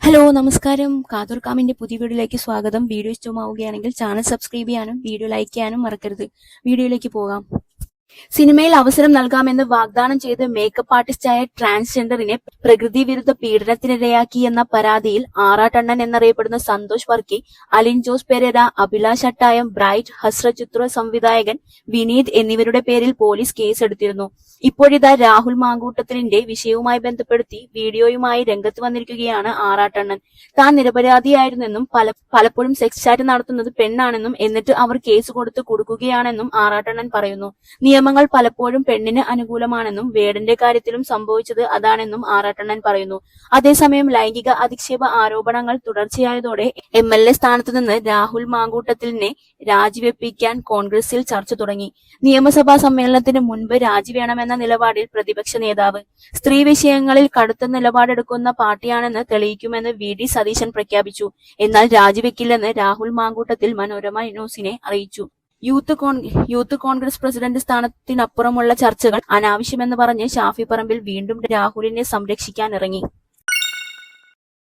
Hello നമസ്കാരം. കാതൂർ കാമിന്റെ പുതിയ വീഡിയോയിലേക്ക് സ്വാഗതം. വീഡിയോ ഇഷ്ടമാവുകയാണെങ്കിൽ ചാനൽ സബ്സ്ക്രൈബ് ചെയ്യാനും വീഡിയോ ലൈക്ക് ചെയ്യാനും മറക്കരുത്. വീഡിയോയിലേക്ക് പോകാം. സിനിമയിൽ അവസരം നൽകാമെന്ന് വാഗ്ദാനം ചെയ്ത് മേക്കപ്പ് ആർട്ടിസ്റ്റായ ട്രാൻസ്ജെൻഡറിനെ പ്രകൃതി വിരുദ്ധ പീഡനത്തിനിരയാക്കി എന്ന പരാതിയിൽ ആറാട്ടണ്ണൻ എന്നറിയപ്പെടുന്ന സന്തോഷ് വർക്കി അലിൻ ജോസ് പെരേര അഭിലാഷ് അട്ടായം ബ്രൈറ്റ് ഹസ്രചിത്ര സംവിധായകൻ വിനീത് എന്നിവരുടെ പേരിൽ പോലീസ് കേസെടുത്തിരുന്നു. ഇപ്പോഴിതാ രാഹുൽ മാങ്കൂട്ടത്തിലിന്റെ വിഷയവുമായി ബന്ധപ്പെടുത്തി വീഡിയോയുമായി രംഗത്ത് വന്നിരിക്കുകയാണ് ആറാട്ടണ്ണൻ. താൻ നിരപരാധിയായിരുന്നെന്നും പല പലപ്പോഴും സെക്സ് ചാറ്റ് നടത്തുന്നത് പെണ്ണാണെന്നും എന്നിട്ട് അവർ കേസ് കൊടുത്ത് കൊടുക്കുകയാണെന്നും ആറാട്ടണ്ണൻ പറയുന്നു. നിയമങ്ങൾ പലപ്പോഴും പെണ്ണിന് അനുകൂലമാണെന്നും വേടന്റെ കാര്യത്തിലും സംഭവിച്ചത് അതാണെന്നും ആറാട്ടണ്ണൻ പറയുന്നു. അതേസമയം ലൈംഗിക അധിക്ഷേപ ആരോപണങ്ങൾ തുടർച്ചയായതോടെ എം എൽ എ സ്ഥാനത്ത് നിന്ന് രാഹുൽ മാങ്കൂട്ടത്തിലിനെ രാജിവെപ്പിക്കാൻ കോൺഗ്രസിൽ ചർച്ച തുടങ്ങി. നിയമസഭാ സമ്മേളനത്തിന് മുൻപ് രാജിവേണമെന്ന നിലപാടിൽ പ്രതിപക്ഷ നേതാവ്. സ്ത്രീ വിഷയങ്ങളിൽ കടുത്ത നിലപാടെടുക്കുന്ന പാർട്ടിയാണെന്ന് തെളിയിക്കുമെന്ന് വി ഡി സതീശൻ പ്രഖ്യാപിച്ചു. എന്നാൽ രാജിവെക്കില്ലെന്ന് രാഹുൽ മാങ്കൂട്ടത്തിൽ മനോരമ ന്യൂസിനെ അറിയിച്ചു. യൂത്ത് കോൺ യൂത്ത് കോൺഗ്രസ് പ്രസിഡന്റ് സ്ഥാനത്തിനപ്പുറമുള്ള ചർച്ചകൾ അനാവശ്യമെന്ന് പറഞ്ഞ് ഷാഫി പറമ്പിൽ വീണ്ടും രാഹുലിനെ സംരക്ഷിക്കാനിറങ്ങി.